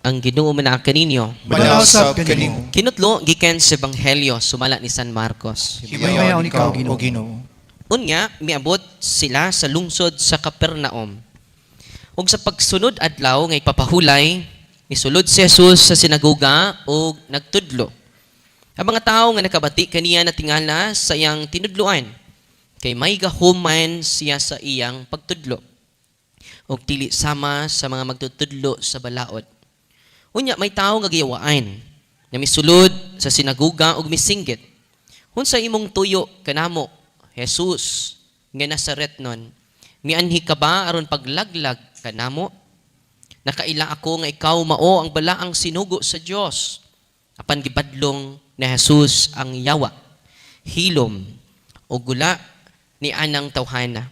ang Ginoo man kaninyo. Manausap kanimo. Kinutlo gikan sa Ebanghelyo sumala ni San Marcos. Himayaw ikaw, O Ginoo. Unya, miabot sila sa lungsod sa Kapernaum. Ug sa pagsunod adlaw nga ipapahulay, misulod si Jesus sa sinagoga ug nagtudlo. Ang mga tao nga nakabati kaniya na tingala sa iyang tinudloan, kay may gahuman siya sa iyang pagtudlo. ug dili sama sa mga magtutudlo sa balaod. Unya may tao nga giyawaan na misulod sa sinagoga ug misinggit. Unsa imong tuyo kanamo, Jesus nga Nazaret nun? Mianhi ka ba aron paglaglag kanamo? Nakaila ako nga ikaw mao ang balaang sinugo sa Dios. Apan gibadlong na Jesus ang yawa, hilom o gula ni anang tawhana.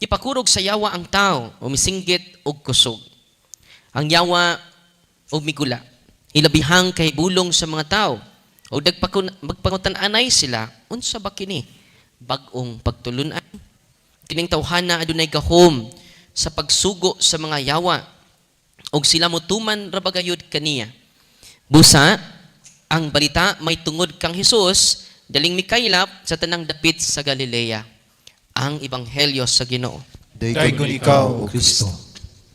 Ipakurog sa yawa ang tao, o misinggit o kusog. Ang yawa o migula. Ilabihang kay bulong sa mga tao. O dagpakun magpangutan-anay sila, unsa ba kini? Bagong pagtulunan. Kining tawhana adunay gahom sa pagsugo sa mga yawa. Og sila motuman rabagayod kaniya. Busa, ang balita may tungod kang Hesus, daling mikaylap sa tanang dapit sa Galilea ang ebanghelyo sa Ginoo. Daigon ikaw, O Kristo.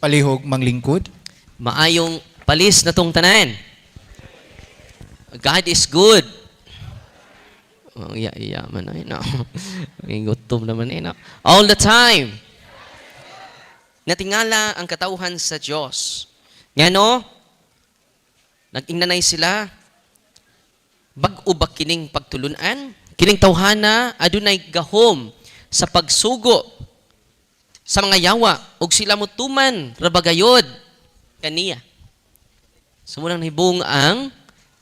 Palihog manglingkod. Maayong palis na tong tanan. God is good. Oh, iya, iya man ay no. Ang gutom naman ay no. All the time. Natingala ang katauhan sa Diyos. Nga no, nag-ingnanay sila, bag-o ba kining pagtulunan? Kining tawhana, adunay gahom sa pagsugo sa mga yawa, ug sila mutuman, rabagayod, kaniya. Sumunang hibong ang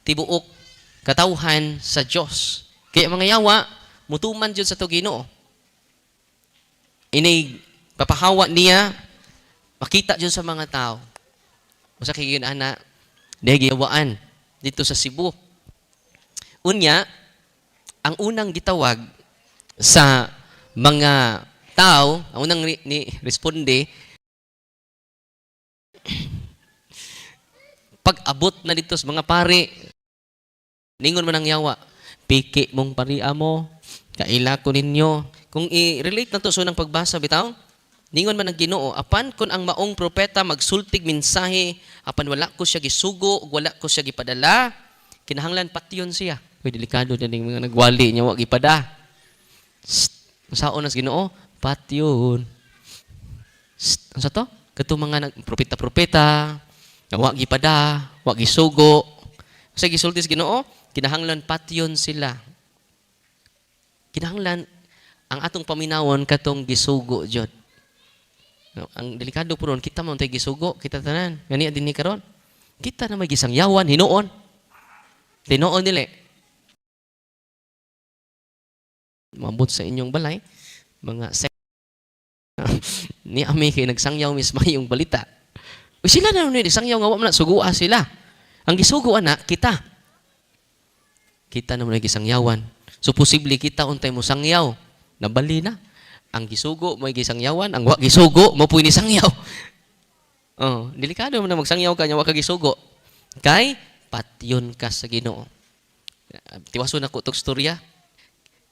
tibuok katauhan sa Diyos. Kaya mga yawa, mutuman dyan sa to Ginoo. Inay papahawa niya, makita dyan sa mga tao. Masa kay ana, dahil dito sa Cebu. Unya, ang unang gitawag sa mga tao, ang unang ni, ni responde, pag-abot na dito sa mga pari, ningon man ang yawa, piki mong paria mo, kaila ko ninyo. Kung i-relate na to so ng pagbasa, bitaw, ningon man ang ginoo, apan kun ang maong propeta magsultig mensahe, apan wala ko siya gisugo, ug wala ko siya gipadala, kinahanglan patyon siya. Uy, delikado na ning mga nagwali niya, wag ipada. Saan nas ginoo? Patyon. Ano sa to? Kato mga propeta-propeta, nga wa gipada, wa gisugo. Sa gisultis Ginoo, kinahanglan patyon sila. Kinahanglan ang atong paminawon katong gisugo jud. No, ang delikado po ron, kita mo tay gisugo, kita tanan. Gani din ni karon. Kita na may gisangyawan hinuon. Tinuon dili. Mabot sa inyong balay, mga ni Ami kay nagsangyaw mismo yung balita. O sila na nun, sangyaw nga wala na, sila. Ang gisugo na, kita. Kita naman na gisangyawan. So, posible kita untay mo sangyaw. Nabali na. Ang gisugo mo gisangyawan, ang wa gisugo mo ni sangyaw. Oh, delikado mo na magsangyaw ka, nya wa ka gisugo. Kay, patyon ka sa ginoo. Tiwaso na ko itong storya.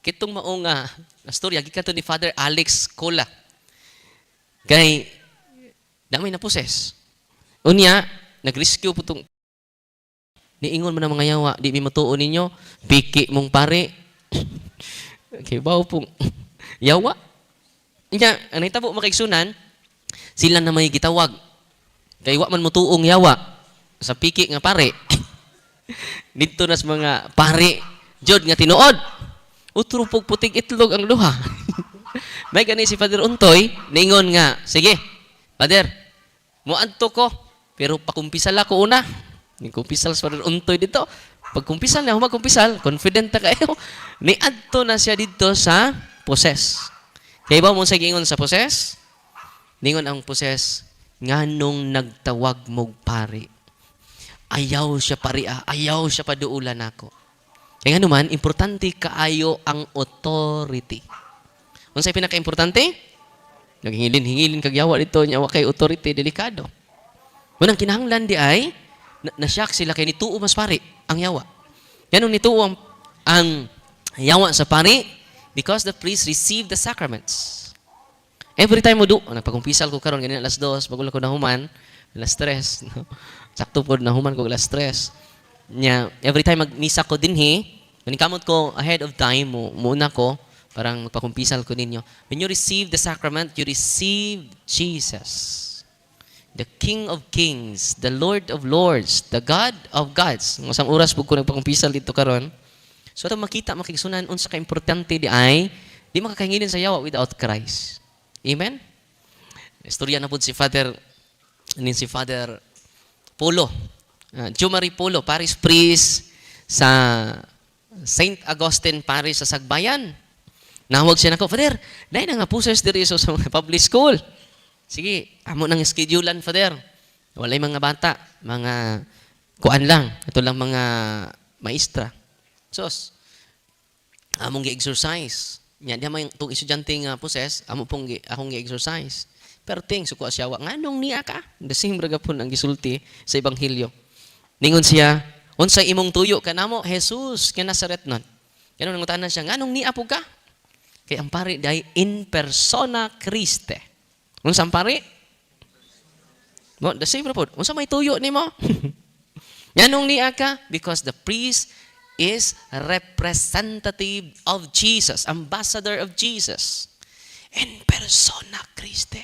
Kitong maong na storya, gikan to ni Father Alex Cola. Kay, damay na poses. Unya, nag-rescue po itong niingon mo ng mga yawa, di mi matuon ninyo, piki mong pare. okay, bawo pong yawa. Nya, ang nahitabo makaigsunan, sila na may gitawag. Kay wa man mutuong yawa sa piki nga pare. Dito nas mga pare, jod nga tinuod. Utro pog puting itlog ang luha. may gani si Father Untoy, ningon nga, sige, Father, muadto ko, pero pakumpisal ako una. Ni kumpisal sa Untoy dito. Pag kumpisal na, humagkumpisal, confident na kayo. Ni adto na siya dito sa poses. Kaya ba mo sa gingon sa poses? Ningon ang poses, nganong nagtawag mog pari. Ayaw siya paria, ayaw siya paduulan ako. Kaya nga naman, importante kaayo ang authority. Unsay pinaka-importante? Naghingilin-hingilin kag yawa dito, nyawa kay authority, delikado. Unang kinahanglan di ay, na, nasyak sila kay nituo mas pari ang yawa. Yan ang nituo ang, ang yawa sa pari because the priest received the sacraments. Every time mo do, oh, nagpagkumpisal ko karon ganina alas 2, bago ko nahuman, alas 3, no? Sakto po nahuman ko alas 3. Nya, every time magmisa ko dinhi, manikamot ko ahead of time mo muna ko parang magpakumpisal ko ninyo. When you receive the sacrament, you receive Jesus. The King of Kings, the Lord of Lords, the God of Gods. Ang Isang oras po ko nagpakumpisal dito karon. So ito makita, makikisunan, unsa ka importante di ay, di makakahingilin sa yawa without Christ. Amen? Istorya na po si Father, nin si Father Polo. Uh, Jumari Polo, Paris Priest sa St. Augustine Parish sa Sagbayan. Nawag siya nako, Father, dahil na nga pusers diri sa public school. Sige, amo nang schedulean, Father. Walay mga bata, mga kuan lang. Ito lang mga maestra. Sos, among gi-exercise. Nya di may tong estudyante nga poses, amo pong akong gi-exercise. Pero ting suko siya wa nganong niya ka? The same raga po ang gisulti sa ebanghelyo. Ningon siya, unsay imong tuyo kanamo Jesus kay Nazaret nun. Ganun ang utanan siya, nganong niya po ka? Kay ang pari dahil in persona Christe. Unsa ang pari? Mo, the same ra po. Unsa may tuyo nimo? Nganong niya ka? Because the priest is representative of Jesus, ambassador of Jesus. In persona Christe.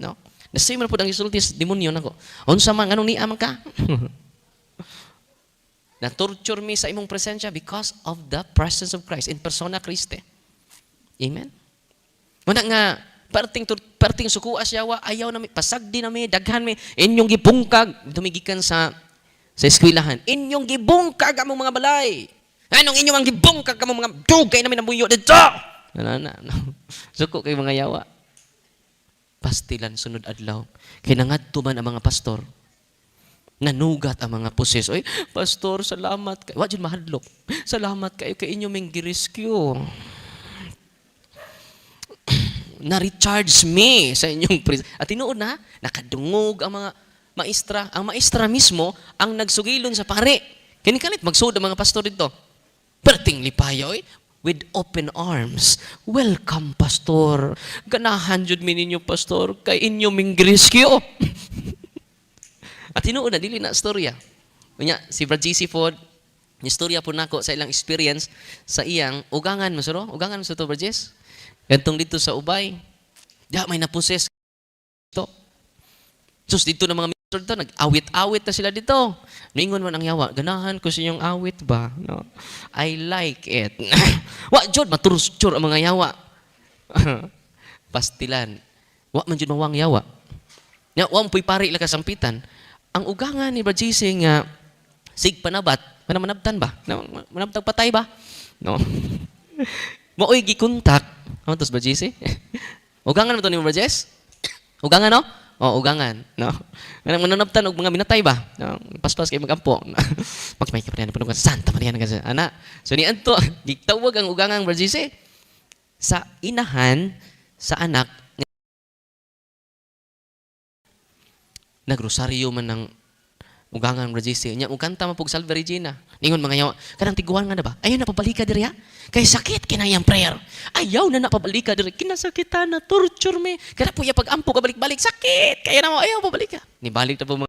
No? The same ra po ang isulti sa demonyo nako. Unsa man anong niya man ka? na torture me sa imong presensya because of the presence of Christ in persona Christe. Amen. Muna nga perting perting sukuha siya wa ayaw na mi pasagdi na mi daghan mi inyong gibungkag tumigikan sa sa eskwelahan. Inyong gibungkag among mga balay. Anong inyong ang gibungkag among mga dugay namin namuyo dito? Na na. Suko kay mga yawa. Pastilan sunod adlaw. Kay nangadto man ang mga pastor. Nanugat ang mga pusis. Oy, pastor, salamat kay. Wa mahadlok. Salamat kayo kay inyo ming gi-rescue na-recharge me sa inyong pres- At tinuod na, nakadungog ang mga maestra. Ang maestra mismo ang nagsugilon sa pare. Kinikalit, magsud ang mga pastor dito. Perting lipayoy, with open arms. Welcome, pastor. Ganahan jud mi ninyo, pastor, kay inyo ming rescue. At tinuod na, dili na storya. Kunya, si Brad GC Ford, istorya po nako sa ilang experience sa iyang ugangan mo ugangan mo sa to Brad Jess? Gantong dito sa Ubay. Diya may naposes to. Sus dito na mga minister dito nag-awit-awit na sila dito. Ningon man ang yawa, ganahan ko sa inyong awit ba? No. I like it. Wa jud maturus-tur ang mga yawa. Pastilan. Wa man jud mawang yawa. Nya wa mo pari ila kasampitan. Ang ugangan ni Brad JC nga sig panabat, manamanabtan ba? Na- Manabtag patay ba? No. Maoy gikontak. Ano tos ba JC? ugangan mo to ni Brad Jess? Ugangan no? Oh, ugangan, no. Kanang mananabtan og mga minatay ba? No, paspas kay magampo. Magmay ka pa rin punong Santa Maria sa ana. So ni anto gitawag ang ugangang Brad JC sa inahan sa anak nagrosaryo man ng ugangan Brad JC. Nya uganta man pug Salve Regina. Ningon mga yawa, kanang tiguan nga na ba? Ayaw na pabalika diri ha? Kay sakit kinayang prayer. Ayaw na na pabalika diri. Kinasakitan na torture me. Kada po ya pag-ampo ka balik-balik sakit. Kaya na mo ayaw pabalika. Ni balik ta po mga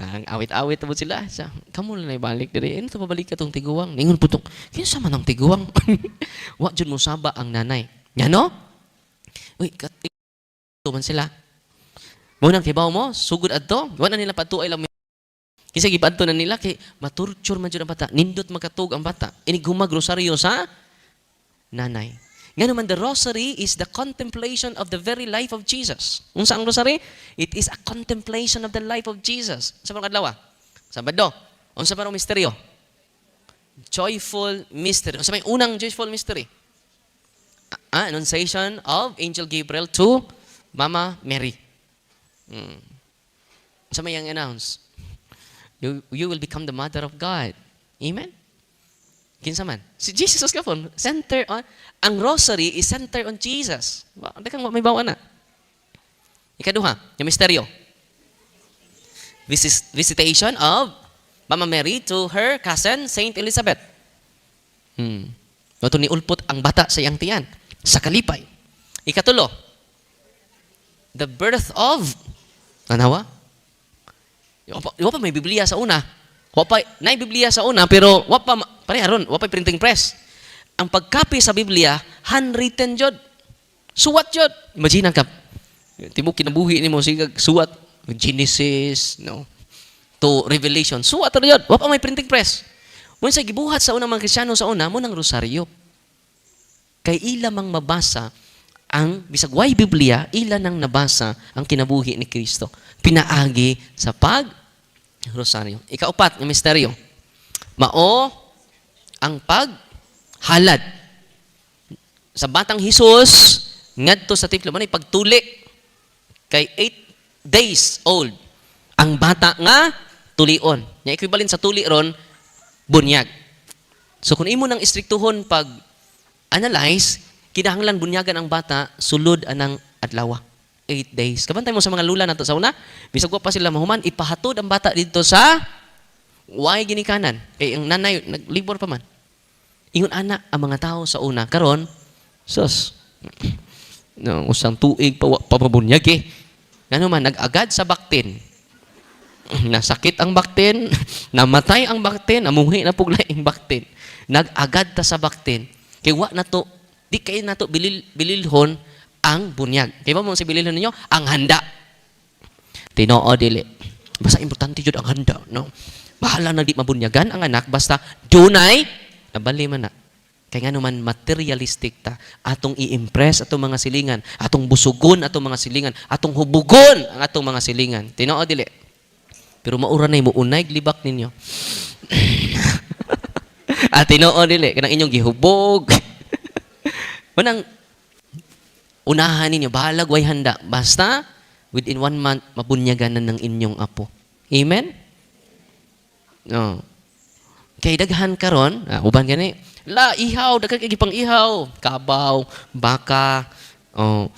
ang awit-awit mo sila. Sa, kamu na ibalik diri. Ano to pabalik ka tong tiguang? Ningon putok. Kinsa man ang tiguang? Wa jud mo saba ang nanay. Nya no? Uy, kat man sila. Munang kibaw mo, sugod adto. Wa na nila patuay lang. Kisa gipadto na nila kay maturture man jud ang bata. Nindot makatug ang bata. Ini gumag rosaryo sa nanay. Nga naman, the rosary is the contemplation of the very life of Jesus. Unsa ang rosary? It is a contemplation of the life of Jesus. Sa mga kadlaw, Sabado. Unsa pa misteryo? Joyful mystery. Unsa may unang joyful mystery? Ah, annunciation of Angel Gabriel to Mama Mary. Hmm. Sa may announce? You, you will become the mother of God. Amen? Kinsa man? Si Jesus ka po. Center on, ang rosary is center on Jesus. Dakang may bawa na. Ikaduha, yung misteryo. visis- visitation of Mama Mary to her cousin, Saint Elizabeth. Hmm. Wato ni ulpot ang bata sa iyang tiyan, sa kalipay. Ikatulo, the birth of, anawa? Wa pa, may Biblia sa una. Wa pa, Biblia sa una, pero wa pa, ma- pare aron, wa printing press. Ang pagkapi sa Biblia, handwritten jod. Suwat jod. Imagine ka, tibok kinabuhi ni mo, sigag suwat, Genesis, no, to Revelation. Suwat na yun. Wa pa may printing press. Muna sa gibuhat sa unang mga Krisyano sa una, mo ng rosaryo. Kay ila mang mabasa ang bisag way Biblia, ila nang nabasa ang kinabuhi ni Kristo. Pinaagi sa pag rosaryo. Ikaupat, ng misteryo. Mao ang paghalad. Sa batang Hesus, ngadto sa tiplo man pagtuli kay 8 days old ang bata nga tulion. Nya equivalent sa tuli ron bunyag. So kung imo nang istriktuhon pag analyze, kinahanglan bunyagan ang bata sulod anang adlaw. 8 days. Kabantay mo sa mga lula nato sa una, bisag pa sila mahuman, ipahatod ang bata dito sa way ginikanan. Kay ang nanay naglibor pa man. Ingon ana ang mga tao sa una karon sus no, usang tuig papabunyag eh. Ngano man nag-agad sa baktin. Nasakit ang baktin, namatay ang baktin, namuhi na pugla ang baktin. Nag-agad ta sa baktin. Kay wa na to, di kay na to bilil, bililhon ang bunyag. Kay ba mo si bililhon ninyo? Ang handa. Tinoo dili. Basta importante jud ang handa, no? Bahala na di mabunyagan ang anak basta dunay nabali man na. Kaya nga naman materialistic ta. Atong i-impress atong mga silingan. Atong busugon atong mga silingan. Atong hubugon ang atong mga silingan. Tinoo dili. Pero maura na mo unay libak ninyo. At tinoo dili kanang inyong gihubog. Manang unahan ninyo bahalag way handa basta within one month mabunyagan na ng inyong apo. Amen? No. Kay daghan karon, ah, uban gani, la ihaw, daghan kay pang ihaw, kabaw, baka, oh,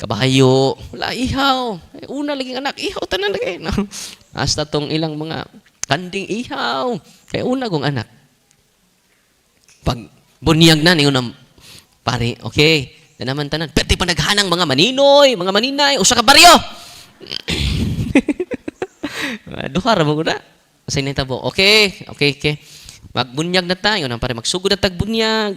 kabayo, la ihaw. Eh, Una lagi anak, ihaw tanan lagi. No? Hasta tong ilang mga kanding ihaw. Kay una kong anak. Pag bunyag na ningon ang pare, okay. Na naman tanan, pwede pa naghanang mga maninoy, mga maninay, usa ka baryo. Duha ra mo na. Sa tabo. Okay, okay, okay. Magbunyag na tayo nang pare magsugod na tagbunyag.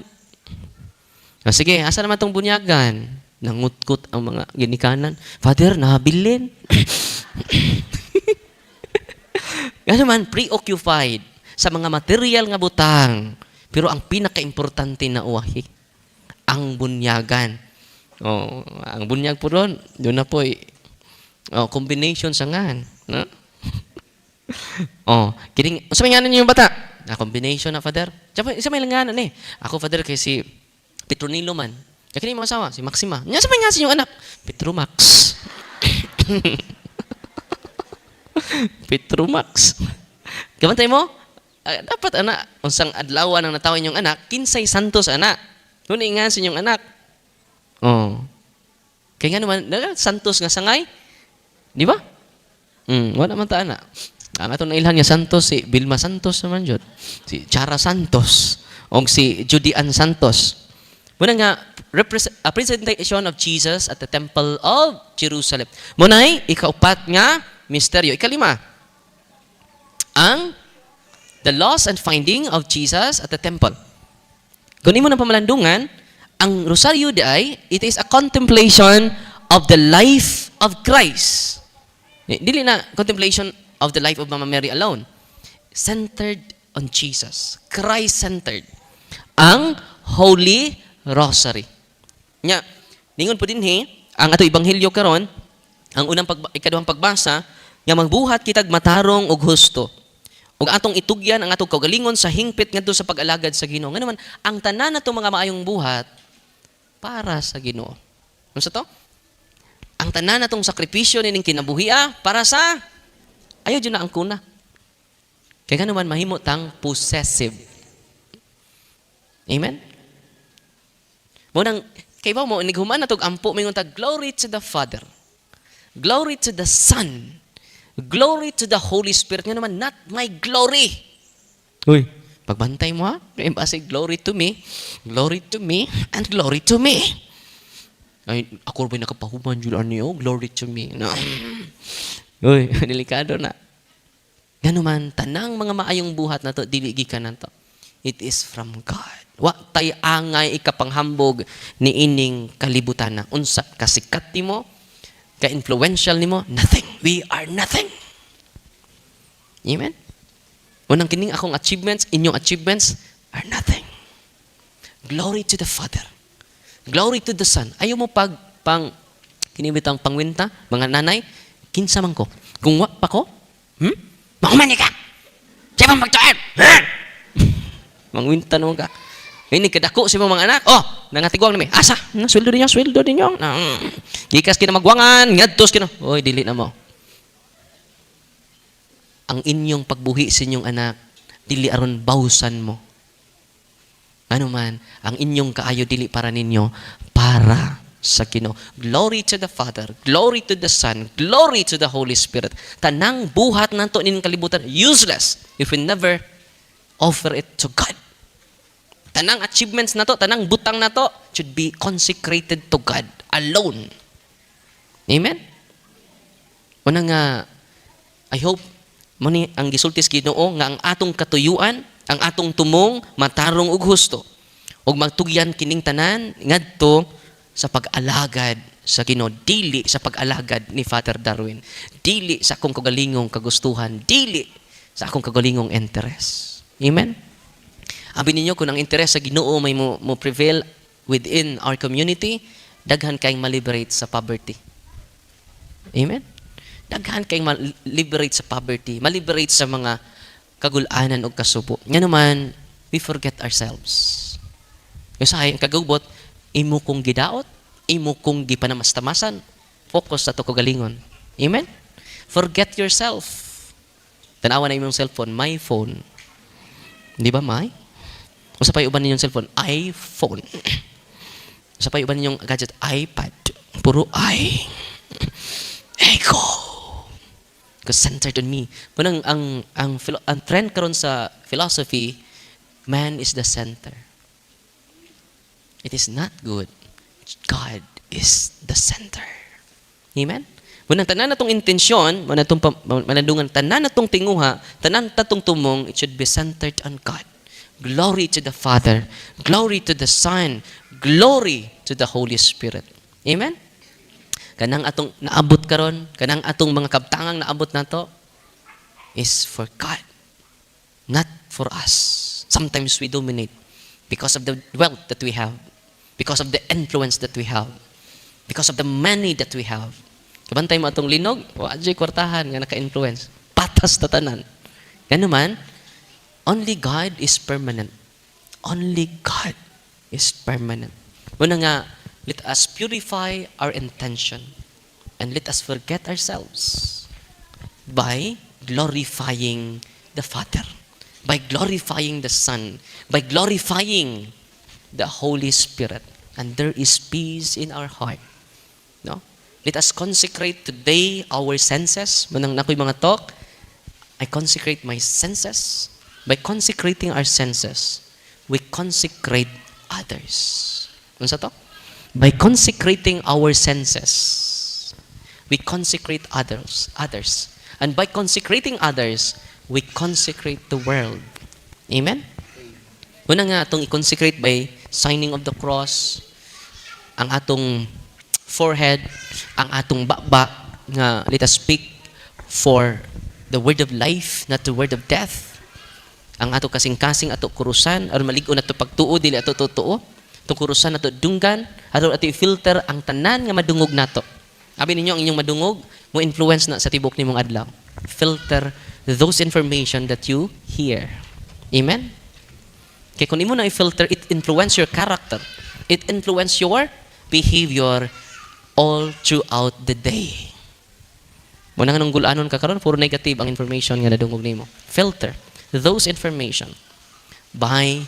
Ah, sige, asa naman tong bunyagan? Nangutkot ang mga ginikanan. Father, nahabilin. Nga naman, preoccupied sa mga material nga butang. Pero ang pinaka-importante na uwahi, ang bunyagan. Oh, ang bunyag po ron, doon na po oh, combination sa ngan. No? oh, kining, sa may nganan yung bata? Na combination na, father. Tsaka, isa may langanan eh. Ako, father, kay si Petronilo man. Kaya kini mga asawa, si Maxima. Nya sa may nga yung anak? Petromax. Petromax. Kamantay mo? Ah, dapat anak, unsang adlaw nang natawin yung anak, kinsay santos anak. Nuni nga sa inyong anak. Oh. Kaya nga naman, na- santos nga sangay. Di ba? Mm, wala man ta anak. Ang atong nailhan niya Santos, si Vilma Santos naman jud. Si Chara Santos. O si Judian Santos. Muna nga, a presentation of Jesus at the Temple of Jerusalem. Munay, ikaupat nga, misteryo. Ikalima, ang the loss and finding of Jesus at the temple. Kung imo ng pamalandungan, ang rosaryo di ay, it is a contemplation of the life of Christ. Eh, Dili na contemplation of the life of Mama Mary alone. Centered on Jesus. Christ-centered. Ang Holy Rosary. Nya, ningon po din he, ang ato ibanghilyo karon, ang unang pag ikaduhang pagbasa, nga magbuhat kitag matarong og husto. Ug atong itugyan ang atong kaugalingon sa hingpit ngadto sa pag-alagad sa Ginoo. Nga naman, ang tanan natong mga maayong buhat para sa Ginoo. Ano sa to? Ang tanan natong sakripisyo nining kinabuhia para sa ayaw dyan na ang kuna. Kaya nga naman mahimo tang possessive. Amen? Munang, kay ba mo, nighuman na tog ampo, mingon tag, glory to the Father. Glory to the Son. Glory to the Holy Spirit. Nga naman, not my glory. Uy, pagbantay mo ha, kaya ba say, glory to me, glory to me, and glory to me. Ay, ako rin nakapahuman yun niyo, glory to me. No. Uy, delikado na. Nga naman, tanang mga maayong buhat na to, diligi ka na to. It is from God. Wa tay angay ikapanghambog ni ining kalibutan na. Unsa kasikat nimo, ka-influential nimo, nothing. We are nothing. Amen? Unang kining akong achievements, inyong achievements are nothing. Glory to the Father. Glory to the Son. Ayaw mo pag pang kinibitang pangwinta, mga nanay, kinsa man ko. Kung wa pa ko, hmm? Makumani ka! Siya bang magtuan? Mangwinta naman ka. Ini kedako si mga anak. Oh, nangatigwang nami. Asa? Na sweldo ninyo, sweldo ninyo. Na, mm. Gikas kina magwangan, ngadtos kina. Oy, dili na mo. Ang inyong pagbuhi sa inyong anak, dili aron bawsan mo. Ano man, ang inyong kaayo dili para ninyo, para sa Ginoo. Glory to the Father, glory to the Son, glory to the Holy Spirit. Tanang buhat nato nin kalibutan useless if we never offer it to God. Tanang achievements na to, tanang butang na to should be consecrated to God alone. Amen? Una nga, I hope, mo ni ang gisultis Ginoo nga ang atong katuyuan, ang atong tumong matarong og husto. ug magtugyan kining tanan ngadto sa pag-alagad sa Ginoo dili sa pag-alagad ni Father Darwin dili sa akong kagalingong kagustuhan dili sa akong kagalingong interest amen Abi ninyo kung ang interes sa Ginoo may mo, mo prevail within our community, daghan kayong ma-liberate sa poverty. Amen? Daghan kayong ma-liberate sa poverty, ma-liberate sa mga kagulanan o kasubo. Nga naman, we forget ourselves. Sa ang kagubot, imo kong gidaot, imo kong gipanamastamasan, focus sa to kagalingon. Amen? Forget yourself. Tanawa na imong cellphone, my phone. Di ba, may? Usa pa uban ninyong cellphone, iPhone. Usa pa uban ninyong gadget, iPad. Puro i. Ego. Because centered on me. Munang ang ang ang trend karon sa philosophy, man is the center. It is not good. God is the center. Amen? Munang tanan natong intensyon, manatong manadungan tanan natong tinguha, tanan tatong tumong, it should be centered on God. Glory to the Father. Glory to the Son. Glory to the Holy Spirit. Amen? Kanang atong naabot karon, kanang atong mga kabtangang naabot nato is for God. Not for us. Sometimes we dominate because of the wealth that we have, because of the influence that we have, because of the money that we have. Kabantay mo atong linog, wa adjay kwartahan nga naka-influence. Patas na tanan. Yan naman, Only God is permanent. Only God is permanent. Muna nga, let us purify our intention and let us forget ourselves by glorifying the Father, by glorifying the Son, by glorifying the Holy Spirit. And there is peace in our heart. No? Let us consecrate today our senses. Manang nakoy mga talk, I consecrate my senses. By consecrating our senses, we consecrate others. Unsa to? By consecrating our senses, we consecrate others, others. And by consecrating others, we consecrate the world. Amen? Una nga atong i-consecrate by signing of the cross, ang atong forehead, ang atong baba nga let us speak for the word of life, not the word of death ang ato kasing-kasing ato kurusan aron malig-o nato pagtuo dili ato totoo itong kurusan nato dunggan aron ato i-filter ang tanan nga madungog nato. Abi ninyo ang inyong madungog mo influence na sa tibok nimong adlaw. Filter those information that you hear. Amen? Kay kung imo na i-filter it influence your character. It influence your behavior all throughout the day. Mo nang gulanon ka karon puro negative ang information nga nadungog nimo. Filter those information by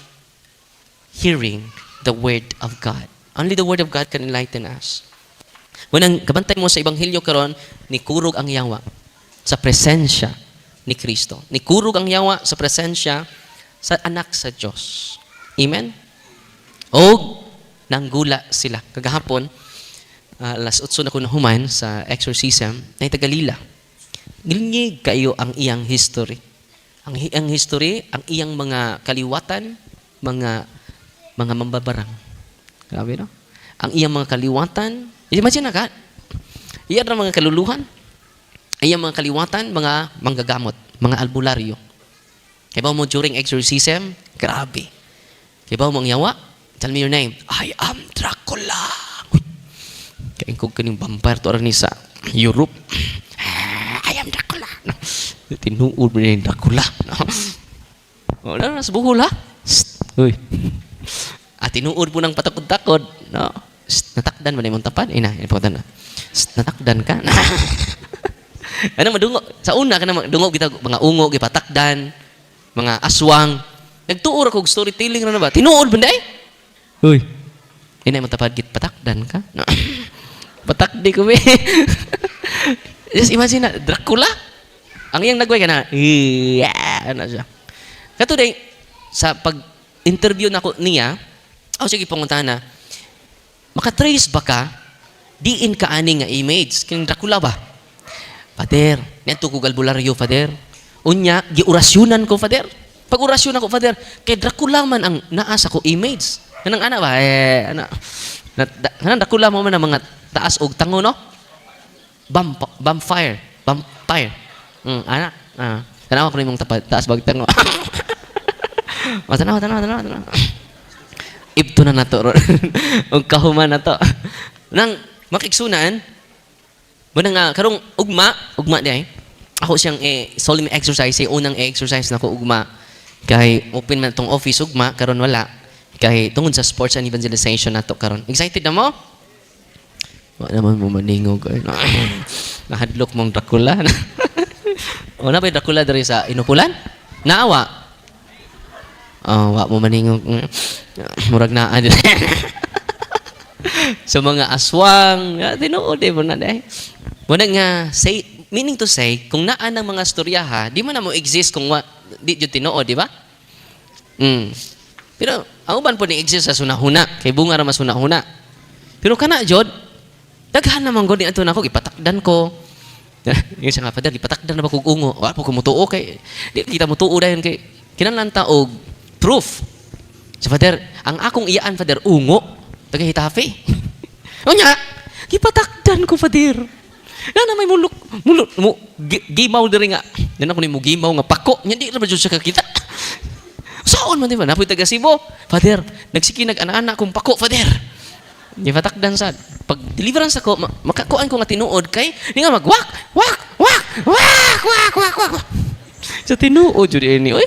hearing the Word of God. Only the Word of God can enlighten us. Munang kabantay mo sa Ebanghelyo karon ni kurog ang yawa. sa presensya ni Kristo. Ni kurog ang yawa sa presensya sa anak sa Diyos. Amen? O nanggula sila. Kagahapon, uh, alas 8 na ko nahuman sa exorcism, na tagalila. Nilingig kayo ang iyang history. Ang iyang history, ang iyang mga kaliwatan, mga mga mambabarang. Grabe, no? Ang iyang mga kaliwatan, imagine na ka, iyan ang mga kaluluhan, iyang mga kaliwatan, mga manggagamot, mga albularyo. Kaya ba mo during exorcism, grabe. Kaya ba mo ang yawa? Tell me your name. I am Dracula. Kaya kong kaning vampire to ni sa Europe. I am Dracula. No. Tinuod mo na yung Dracula. No. Wala na, sa buhol ha. Uy. Tinuod mo ng patakod-takod. No. Shh. Natakdan mo na yung tapad. Ina, ina na. Shh. Natakdan ka. ano madungo? Sa una ka na madungo kita mga ungo, gipatakdan, mga aswang. Nagtuor ako storytelling na ba? Tinuod ba eh? Uy. Ina mo tapad git patakdan ka. No. Patakdi ko be. Just imagine na Dracula. Ang iyang nagway ka na. Yeah, ano siya. Kato day, sa pag-interview na ko niya, oh sige pangunta na, makatrace ba ka, diin ka ani nga image, kining Dracula ba? Father, neto ko galbularyo, Father. Unya, giorasyonan ko, Father. Pag orasyonan ko, Father, kay Dracula man ang naasa ko image. Kanang ana ba? Eh, ana. Kanang Dracula mo man ang mga taas og tango, no? Vamp, vampire. Vampire. Mm, ana. Ah. Tanawa ko na yung taas bag tango. o, tanawa, tanawa, tanawa, tanawa. Ibto na nato. ron. og kahuman na to. Nang makiksunan, Muna nga, karong ugma, ugma di ay. Ako siyang eh, solemn exercise, eh, unang exercise na ko ugma. Kay open man tong office ugma, karon wala. Kay tungod sa sports and evangelization nato karon. Excited na mo? Wa naman mo maningog. Ay, na, nahadlok mong Dracula. o na ba Dracula diri sa inupulan? Naawa? Oh, wa mo maningog. Murag naa din. sa mga aswang, ah, tinuod eh na dahil. Muna nga, say, meaning to say, kung naan ng mga storyaha, di mo na mo exist kung wa, di yun tinuod, di ba? Mm. Pero, ang uban po ni exist sa sunahuna, kay bunga ra mas sunahuna. Pero kana, Jod, daghan naman ko ni ato na ako, ipatakdan ko. yung siya nga, Father, ipatakdan na ba kong ungo? Wala po kumutuo kay, di kita mutuo dahil kay, kinanlan taog, proof. Sa Father, ang akong iyaan, Father, ungo, tagahitafi. o niya, ipatakdan ko, Father. Na na may mulok, mulok, mu, gi- gimaw diri nga. Yan ako ni mo gimaw nga pako. Nya di na ba dyan siya kakita? Saan man di ba? Napoy taga Cebu. Father, nagsiki nag-ana-ana kong pako, Father. Di patakdan sa pag deliverance ako, ma- makakuan ko nga tinuod kay di nga mag wak wak wak wak wak wak wak. Sa tinuod jud ini. Oy.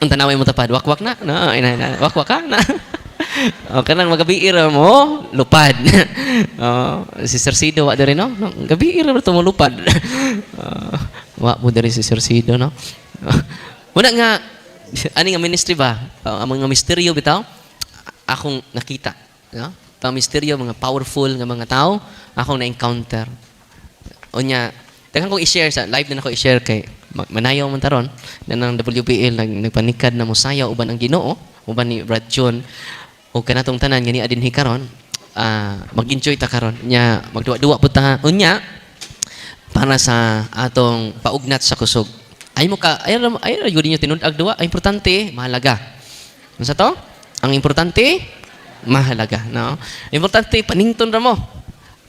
Ang tanaway mo tapad, wak wak na. Na, ina na, wak wak ka na. o kanang magabiir mo, lupad. oh, si Sir Sido wa diri no? no gabiir mo to mo lupad. uh, wa mo diri si Sir Sido no. Muna nga ani nga ministry ba? Ang mga misteryo bitaw akong nakita, no? Pang misteryo mga powerful nga mga tao, akong na-encounter. Unya, Dagan kong i-share sa live na ako i-share kay manayaw man taron. Na ng WPL nag nagpanikad na musayaw uban ang Ginoo uban ni Brad John. O kanatong tanan gani adin karon. Ah mag-enjoy ta karon. Nya magduwa-duwa pud ta. Unya para sa atong paugnat sa kusog. Ay mo ka ay ay gyud ninyo tinud-ag duwa. Ay importante mahalaga. Unsa to? Ang importante mahalaga no? Importante panington ra mo.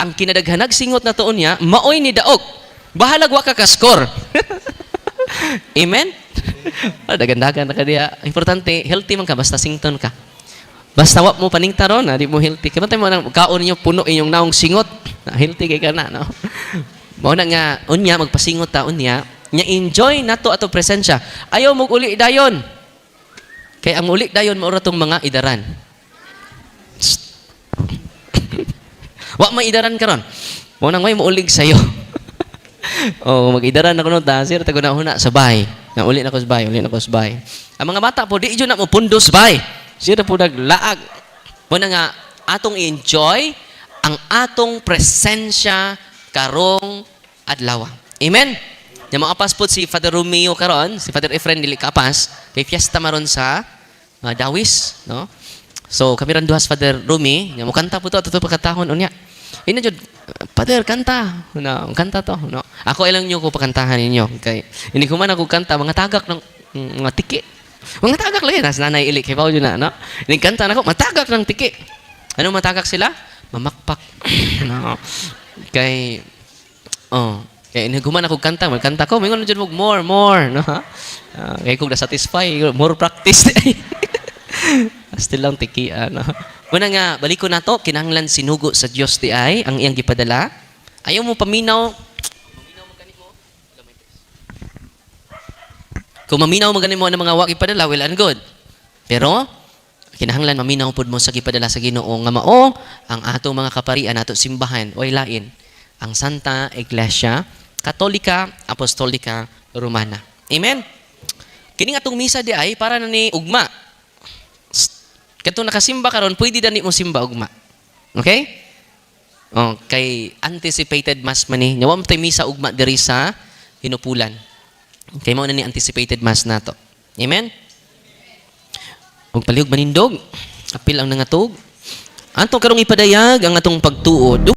Ang kinadaghanag singot na tuon niya maoy ni daog. Bahalag wa ka ka score amen Ah, dagan-dagan na ka diya importante healthy man ka basta sington ka Basta wa mo paningtaron, na di mo healthy. Kaya mo nang kaon ninyo puno inyong naong singot. Na healthy kay ka na, no? Mao na nga, unya, magpasingot ta, unya, nya enjoy nato ato presensya. Ayaw mo uli dayon. Kay ang uli dayon, maura tong mga idaran. wa may idaran karon. Mo nang may muulig sayo. Oh, mag-idaran na kuno ta, sir tago na huna sa bahay. Na uli na ko sa bahay, uli na ko sa bahay. Ang mga bata po di na mo pundos bahay. Sira po naglaag. Muna nga, atong i-enjoy ang atong presensya karong adlaw. Amen. Yang mga apas po si Father Romeo karon, si Father Efren dili kapas, kay fiesta maron sa uh, Dawis, no? So kami ran duhas Father Rumi, nga mo kanta po to ato pagkatahon unya. Ina jud Father kanta, no, kanta to, no. Ako ilang nyo ko pakantahan ninyo kay ini ko man ako kanta mga tagak ng mm, mga tiki. Mga tagak lang yan, nas nanay ili kay Paulo na, no. Ini kanta nako matagak ng tiki. Ano matagak sila? Mamakpak. no. Kay Oh. Kaya inaguman ako kanta, magkanta ko, mingon dyan mo, more, more, no? Ah, kaya kung na-satisfy, more practice. Still lang tiki, ano. Muna nga, balik ko na to, kinahanglan sinugo sa Diyos di ay, ang iyang gipadala. Ayaw mo paminaw, maminaw maganin mo ng mga waki padala, well and good. Pero, kinahanglan maminaw pud mo sa gipadala sa Ginoo nga mao ang atong mga kaparian ato simbahan way lain ang Santa Iglesia Katolika Apostolika Romana. Amen. Kini atong misa di ay para na ni ugma. Katong nakasimba karon pwede dani mo simba ugma. Okay? Oh, kay anticipated mass man ni. Mo tay misa ugma diri sa hinupulan. Kay mao na ni anticipated mass nato. Amen. Ug palihog manindog. Apil ang nangatog. Anto karong ipadayag ang atong pagtuo.